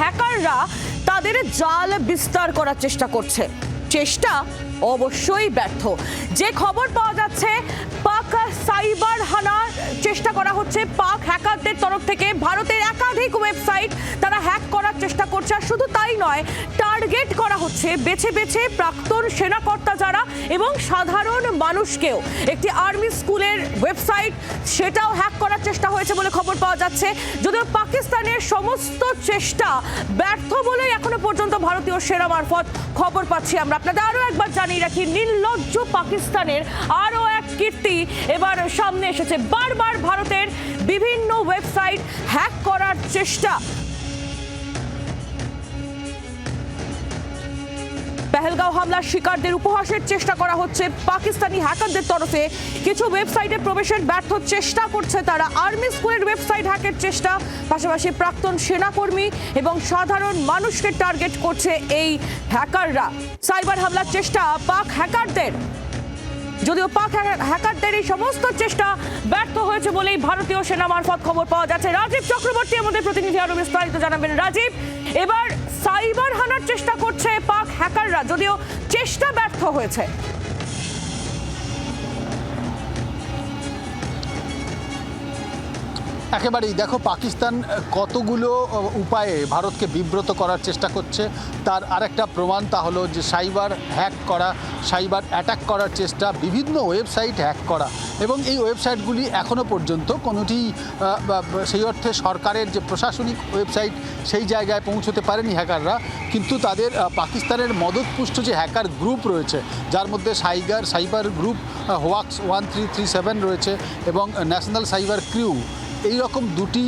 হ্যাকাররা তাদের জাল বিস্তার করার চেষ্টা করছে। চেষ্টা অবশ্যই ব্যর্থ। যে খবর পাওয়া যাচ্ছে, পাক সাইবার হানার চেষ্টা করা হচ্ছে। পাক হ্যাকারদের তরফ থেকে ভারতের একাধিক ওয়েবসাইট তারা হ্যাক করার চেষ্টা করছে। আর শুধু তাই নয়, টার্গেট করা হচ্ছে বেছে বেছে প্রাক্তন সেনাকর্তা যারা এবং সাধারণ মানুষকেও। একটি আর্মি স্কুলের ওয়েবসাইট, সেটাও হ্যাক করার চেষ্টা হয়েছে বলে খবর পাওয়া যাচ্ছে। যদিও পাকিস্তানের সমস্ত চেষ্টা ব্যর্থ বলে এখনও পর্যন্ত ভারতীয় সেরা মারফত খবর পাচ্ছি আমরা। আপনাদের আরও একবার জানিয়ে রাখি, নির্লজ্জ পাকিস্তানের আরও এক কীর্তি এবার সামনে এসেছে। বারবার ভারতের বিভিন্ন ওয়েবসাইট হ্যাক করার চেষ্টা পেহেলগাঁও হামলার শিকারদের উপহাসের চেষ্টা করা হচ্ছে। পাকিস্তানি হ্যাকারদের তরফে কিছু ওয়েবসাইটে প্রবেশের ব্যর্থ চেষ্টা করছে তারা। আর্মি স্কুলের ওয়েবসাইট হ্যাকের চেষ্টা, পাশাপাশি প্রাক্তন সেনাকর্মী এবং সাধারণ মানুষকে টার্গেট করছে এই হ্যাকাররা। সাইবার হামলার চেষ্টা পাক হ্যাকারদের। যদিও পাক হ্যাকার- হ্যাকারদের এই সমস্ত চেষ্টা ব্যর্থ হয়েছে বলেই ভারতীয় সেনা মারফত খবর পাওয়া যাচ্ছে। রাজীব চক্রবর্তী আমাদের প্রতিনিধি আরও বিস্তারিত জানাবেন। রাজীব, এবার সাইবার হানার চেষ্টা করছে পাক হ্যাকাররা যদিও চেষ্টা ব্যর্থ হয়েছে। একেবারেই দেখো পাকিস্তান কতগুলো উপায়ে ভারতকে বিব্রত করার চেষ্টা করছে। তার আরেকটা প্রমাণ তা হলো যে সাইবার হ্যাক করা, সাইবার অ্যাটাক করার চেষ্টা, বিভিন্ন ওয়েবসাইট হ্যাক করা। এবং এই ওয়েবসাইটগুলি এখনও পর্যন্ত কোনোটি সেই অর্থে সরকারের যে প্রশাসনিক ওয়েবসাইট, সেই জায়গায় পৌঁছতে পারেনি হ্যাকাররা। কিন্তু তাদের পাকিস্তানের মদতপুষ্ট যে হ্যাকার গ্রুপ রয়েছে, যার মধ্যে সাইগার, cyber group hoax one three three seven রয়েছে এবং ন্যাশনাল সাইবার ক্রিউ এই রকম দুটি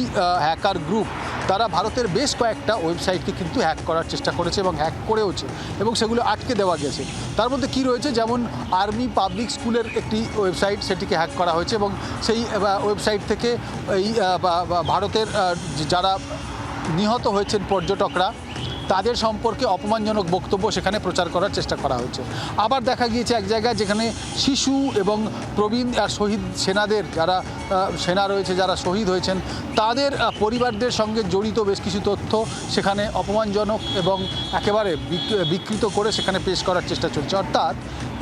হ্যাকার গ্রুপ, তারা ভারতের বেশ কয়েকটা ওয়েবসাইটকে কিন্তু হ্যাক করার চেষ্টা করেছে এবং হ্যাক করেওছে এবং সেগুলো আটকে দেওয়া গেছে। তার মধ্যে কি রয়েছে? যেমন আর্মি পাবলিক স্কুলের একটি ওয়েবসাইট, সেটিকে হ্যাক করা হয়েছে এবং সেই ওয়েবসাইট থেকে এই ভারতের যারা নিহত হয়েছেন পর্যটকরা তাদের সম্পর্কে অপমানজনক বক্তব্য সেখানে প্রচার করার চেষ্টা করা হয়েছে। আবার দেখা গিয়েছে এক জায়গায় যেখানে শিশু এবং প্রবীণ আর শহীদ সেনাদের যারা সেনা রয়েছে যারা শহীদ হয়েছেন, তাদের পরিবারদের সঙ্গে জড়িত বেশ কিছু তথ্য সেখানে অপমানজনক এবং একেবারে বিকৃত করে সেখানে পেশ করার চেষ্টা চলছে। অর্থাৎ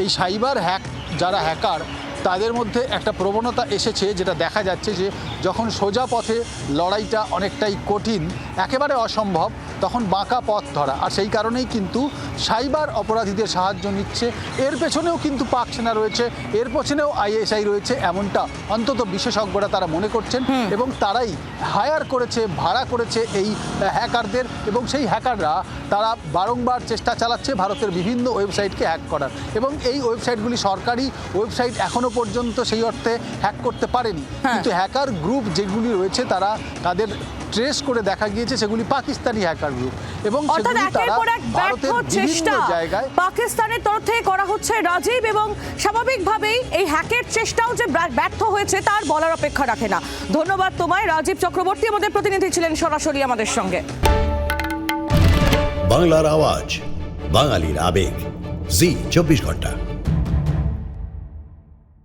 এই সাইবার হ্যাক যারা হ্যাকার, তাদের মধ্যে একটা প্রবণতা এসেছে যেটা দেখা যাচ্ছে যে যখন সোজা পথে লড়াইটা অনেকটাই কঠিন, একেবারে অসম্ভব তখন বাঁকা পথ ধরা। আর সেই কারণেই কিন্তু সাইবার অপরাধীদের সাহায্য নিচ্ছে। এর পেছনেও কিন্তু পাক সেনা রয়েছে। এর পেছনেও আইএসআই রয়েছে এমনটা অন্তত বিশেষজ্ঞরা তারা মনে করছেন। এবং তারাই হায়ার করেছে ভাড়া করেছে এই হ্যাকারদের। এবং সেই হ্যাকাররা তারা বারংবার চেষ্টা চালাচ্ছে ভারতের বিভিন্ন ওয়েবসাইটকে হ্যাক করার। এবং এই ওয়েবসাইটগুলি সরকারি ওয়েবসাইট এখনও পর্যন্ত সেই অর্থে হ্যাক করতে পারেনি। হ্যাঁ। কিন্তু হ্যাকার গ্রুপ যেগুলি রয়েছে তারা তাদের ট্রেস করে দেখা গিয়েছে সেগুলি পাকিস্তানি হ্যাকার গ্রুপ। এবং অর্থাৎ সেগুলি একের তারা পর এক ব্যর্থ ভারতের চেষ্টা জায়গায় পাকিস্তানের তরফ থেকে করা হচ্ছে রাজীব এবং স্বাভাবিকভাবেই এই হ্যাকের চেষ্টাও যে ব্যর্থ হয়েছে তার বলার অপেক্ষা রাখে না। ধন্যবাদ তোমায় রাজীব চক্রবর্তী। আমাদের প্রতিনিধি ছিলেন সরাসরি আমাদের সঙ্গে। বাংলার আওয়াজ বাঙালির আবেগ। জি চব্বিশ ঘণ্টা।